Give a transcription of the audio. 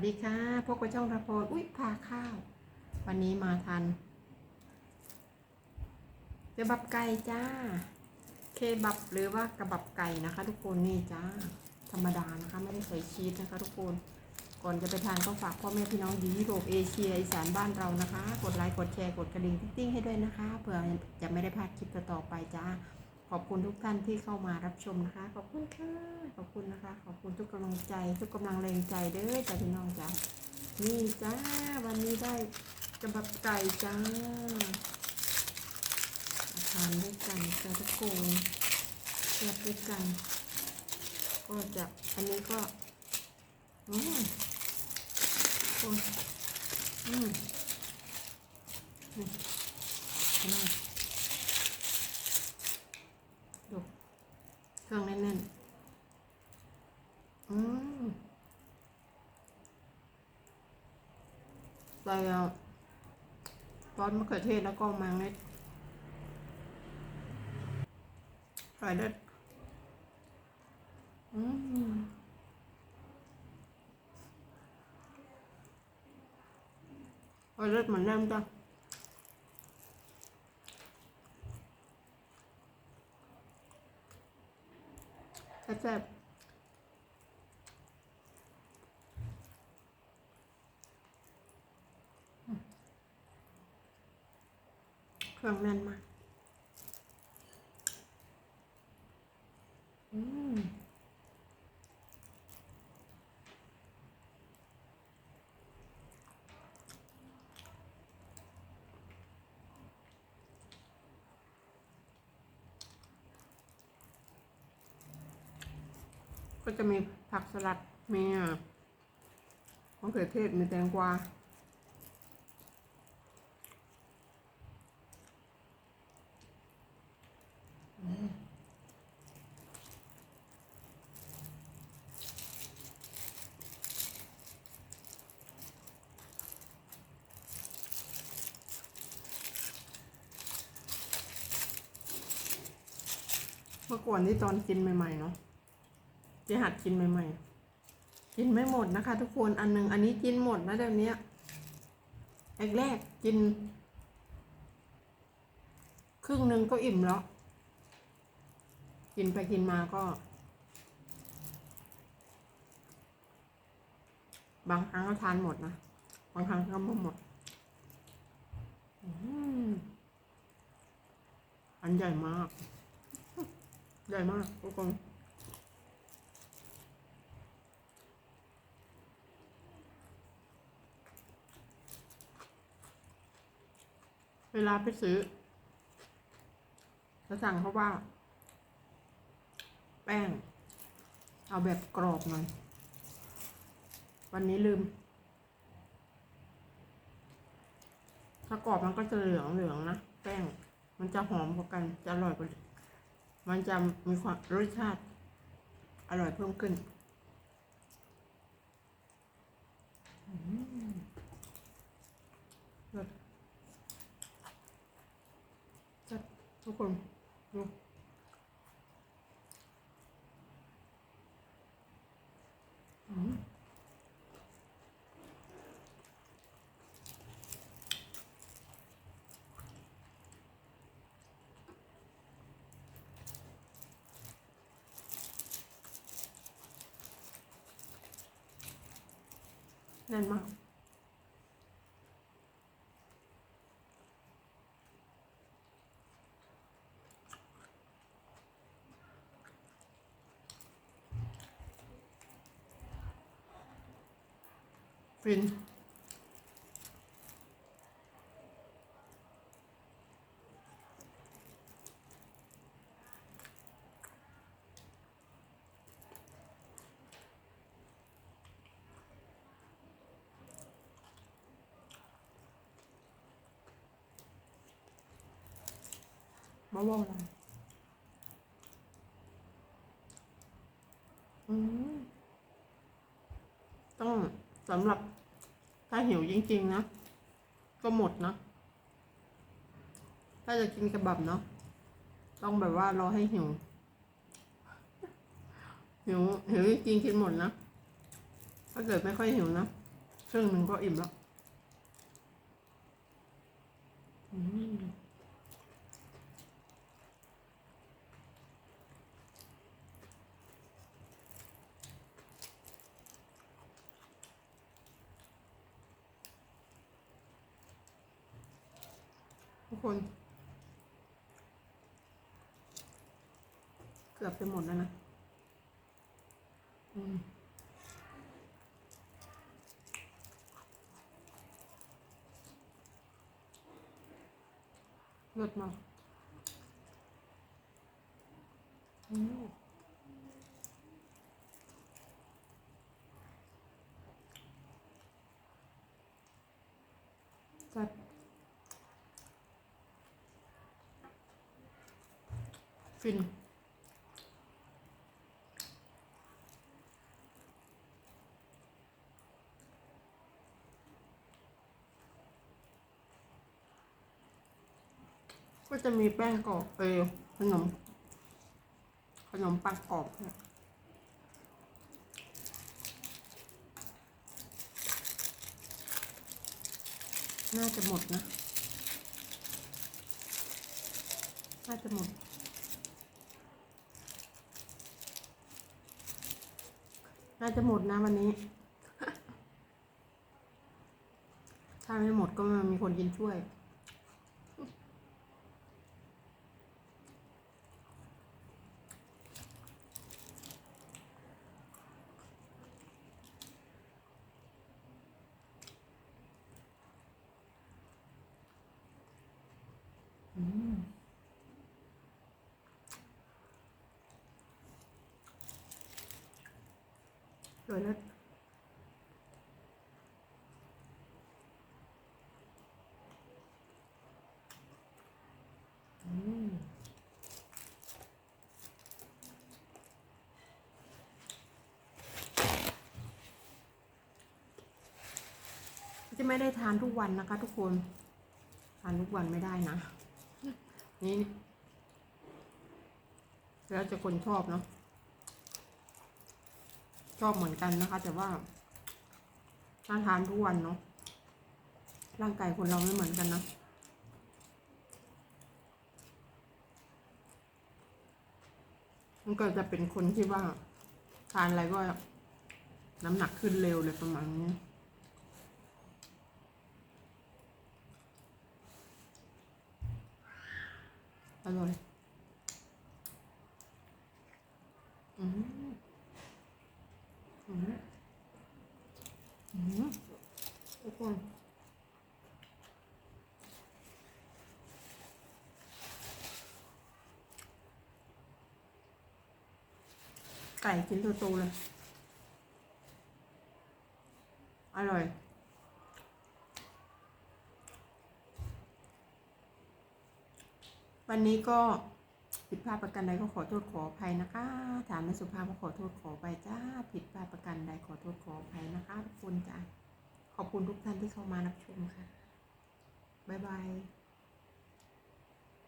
สดีค่ะพบกับช่องทาโพนอุ้ยพาข้าว วันนี้มาทันเคบับไก่จ้า เคบับหรือว่ากระบับไก่นะคะ ทุกคนนี่จ้า ธรรมดานะคะ ไม่ได้ใส่ชีสนะคะ ทุกคน ก่อนจะไปทานก็ฝากพ่อแม่พี่น้องดียุโรปเอเชียอีสานบ้านเรานะคะ กดไลค์กดแชร์กดกระดิ่งติ๊งๆให้ด้วยนะคะเผื่อจะไม่ได้พลาดคลิปต่อไปจ้า ขอบคุณทุกท่านที่เข้ามารับชมนะคะ ขอบคุณค่ะ ขอบคุณนะคะ ขอบคุณทุกกำลังใจ ทุกกำลังแรงใจเด้อจ้าพี่น้องจ้านี่จ้า วันนี้ได้กระบับไก่จ้าทานด้วยกันจ้าทุกคนแซ่บด้วยกัน ก็จะอันนี้ก็อืมโอ้ยอืมอืมอร่อยดูเครื่องแน่นๆ อืมใส่อะ ซอสมะเขือเทศแล้วก็มังเน็ดใส่เด็ดอืมโอ้ยเลือดเหมือนเดิมจ้ะแซ่บๆอืมเครื่ องแน่นมากอืมก็จะมีผักสลัด มีอะมะเขือเทศ มีแตงกวา มื่อก่อนที่ตอนกินใหม่ๆเนาะจะหัดกินใหม่ๆ กินไม่หมดนะคะ ทุกคนอันหนึ่งอันนี้กินหมดนะเดี๋ยวนี้แรกๆกิน ครึ่งหนึ่งก็อิ่มแล้ว กินไปกินมาก็ บางครั้งก็ทานหมดนะ บางครั้งก็ไม่หมดอืมอันใหญ่มาก ใหญ่มากทุกคนเวลาไปซื้อจะสั่งเขาว่า แป้ง เอาแบบกรอบหน่อย วันนี้ลืม ถ้ากรอบมันก็จะเหลืองเหลืองนะ แป้ง มันจะหอมกว่ากัน จะอร่อยกว่า มันจะมีความรสชาติอร่อยเพิ่มขึ้นอืมเลิศจัดทุกคนดูอืม แน่นมากฟิน มาว่าอะไรอืมต้องสำหรับถ้าหิวจริง ๆ นะ ก็หมดนะถ้าจะกินกระบับเนาะต้องแบบว่ารอให้หิว หิวหิวจริงๆกินหมดนะ ถ้าเกิดไม่ค่อยหิวนะครึ่งหนึ่งก็อิ่มแล้ว อืม คน เกือบจะหมดแล้วนะ อืมเลิศมากอืมแซ่ ฟินก็จะมีแป้งกรอบเออขนม ขนมปังกรอบเนี่ยน่าจะหมดนะ น่าจะหมด น่าจะหมดนะวันนี้ ถ้าไม่หมดก็มีคนกินช่วย อืม สวยแล้วอืมจะไม่ได้ทานทุกวันนะคะ ทุกคน ทานทุกวันไม่ได้นะ นี่ แล้วจะคนชอบเนาะ ชอบเหมือนกันนะคะ แต่ว่าถ้าทานทุกวันเนาะร่างกายคนเราไม่เหมือนกันนะมันก็จะเป็นคนที่ว่าทานอะไรก็น้ำหนักขึ้นเร็วเลยประมาณนี้อร่อย อืมอืมอืมทุกคน ไก่ชิ้นโตๆเลย อร่อย วันนี้ก็ผิดพลาดประกันใดก็ขอโทษขออภัยนะคะ ถามไม่สุภาพก็ขอโทษขอไปจ้า ผิดพลาดประกันใดขอโทษขออภัยนะคะทุกคนจ้าขอบคุณทุกท่านที่เข้ามารับชมค่ะ บ๊ายบาย